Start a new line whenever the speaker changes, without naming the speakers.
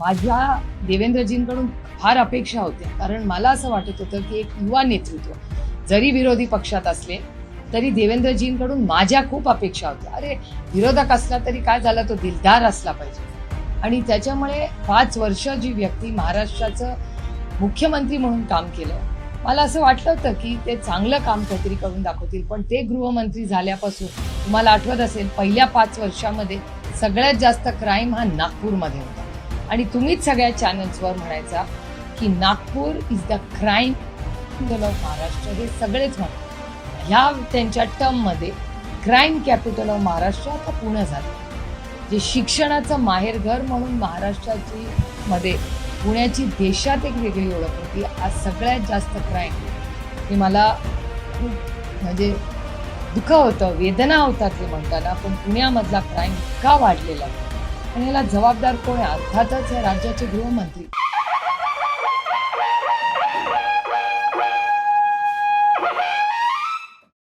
माझ्या देवेंद्रजींकडून फार अपेक्षा होत्या. कारण मला असं वाटत होतं की एक युवा नेतृत्व जरी विरोधी पक्षात असले तरी देवेंद्रजींकडून माझ्या खूप अपेक्षा होत्या. अरे विरोधक असला तरी काय झाला? तो दिलदार असला पाहिजे. आणि त्याच्यामुळे पाच वर्ष जी व्यक्ती महाराष्ट्राचं मुख्यमंत्री म्हणून काम केलं मला असं वाटलं होतं की ते चांगलं काम काहीतरी करून दाखवतील. पण ते गृहमंत्री झाल्यापासून तुम्हाला आठवत असेल पहिल्या पाच वर्षामध्ये सगळ्यात जास्त क्राईम हा नागपूरमध्ये होता. आणि तुम्हीच सगळ्या चॅनल्सवर म्हणायचा की Nagpur is the crime capital of Maharashtra हे सगळेच म्हणतात. ह्या त्यांच्या टर्ममध्ये क्राईम कॅपिटल ऑफ महाराष्ट्र आता पुणे झालं. जे शिक्षणाचं माहेरघर म्हणून महाराष्ट्राची मध्ये पुण्याची देशात एक वेगळी ओळख होती. आज सगळ्यात जास्त क्राईम हे मला खूप म्हणजे दुःख होतं वेदना होतात ते म्हणताना. पण पुण्यामधला क्राईम इतका वाढलेला आहे. आणि याला जबाबदार कोण आहे? अर्थातच हे राज्याचे गृहमंत्री.